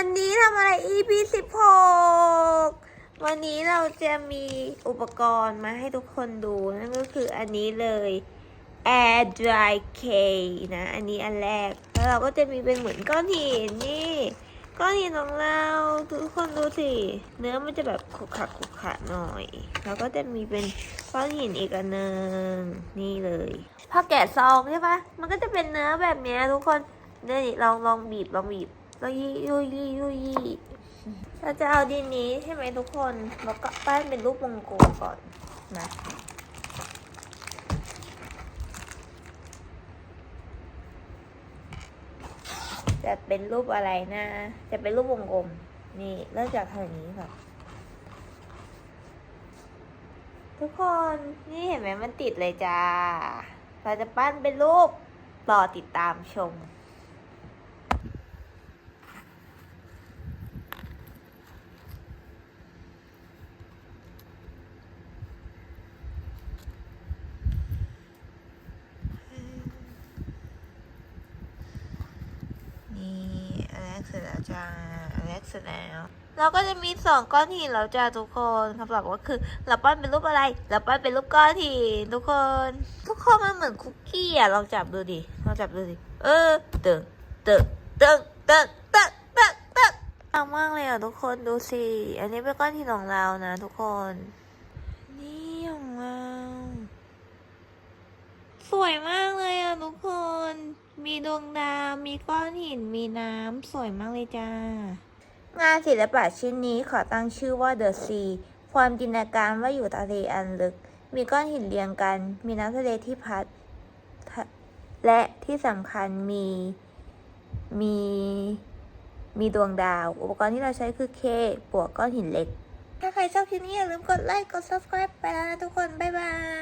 วันนี้ทำอะไร EP 16 วันนี้เราจะมีอุปกรณ์มาให้ทุกคนดู นั่นก็คืออันนี้เลย Air Dry K นะ อันนี้อันแรก แล้วเราก็จะมีเป็นเหมือนก้อนหินนี่ ก้อนหินของเรา ทุกคนดูสิ เนื้อมันจะแบบขรุขระขรุขระหน่อย แล้วก็จะมีเป็นก้อนหินอีกอันหนึ่งนี่เลยพอแกะซองใช่ปะมันก็จะเป็นเนื้อแบบนี้ทุกคนเนี่ยนี่ลองลองบีบลองบีบ ลองยี่ยุยยี่ยุยยี่เราจะเอาดินนี้ใช่ไหมทุกคน แล้วก็ปั้นเป็นรูปวงกลมก่อนนะจะเป็นรูปอะไรนะ จะเป็นรูปวงกลม นี่เริ่มจากทางนี้ค่ะ ทุกคนนี่เห็นไหมมันติดเลยจ้า เราจะปั้นเป็นรูปรอติดตามชม นี่อันแร กเสร็จแล้วจ้าอันแรกเสร็จแล้วเราก็จะมีสองก้อนหินแล้วจ้าทุกคนคำตอบก็คือเราปั้นเป็นรูปอะไรเราปั้นเป็นรูปก้อนหินทุกคน ทุกคนมันเหมือนคุกกี้อะลองจับดูดิลองจับดูดิเออเตึงเตึงเตึงเตึงเตึงเตึงเตึงเอามากเลยอะทุกคนดูสิอันนี้เป็นก้อนหินของเรานะทุกคน นี่ของเราสวยมากเลยอะทุกคน มีดวงดาว มีก้อนหิน มีน้ำ สวยมากเลยจ้า งานศิลปะชิ้นนี้ขอตั้งชื่อว่า The Sea ความจินตนาการว่าอยู่ทะเลอันลึก มีก้อนหินเรียงกัน มีน้ำทะเลที่พัด และที่สำคัญมี มี มีดวงดาว อุปกรณ์ที่เราใช้คือเคบวกก้อนหินเล็ก ถ้าใครชอบคลิปนี้อย่าลืมกดไลค์ กด subscribe ไปแล้วนะทุกคน บ๊ายบาย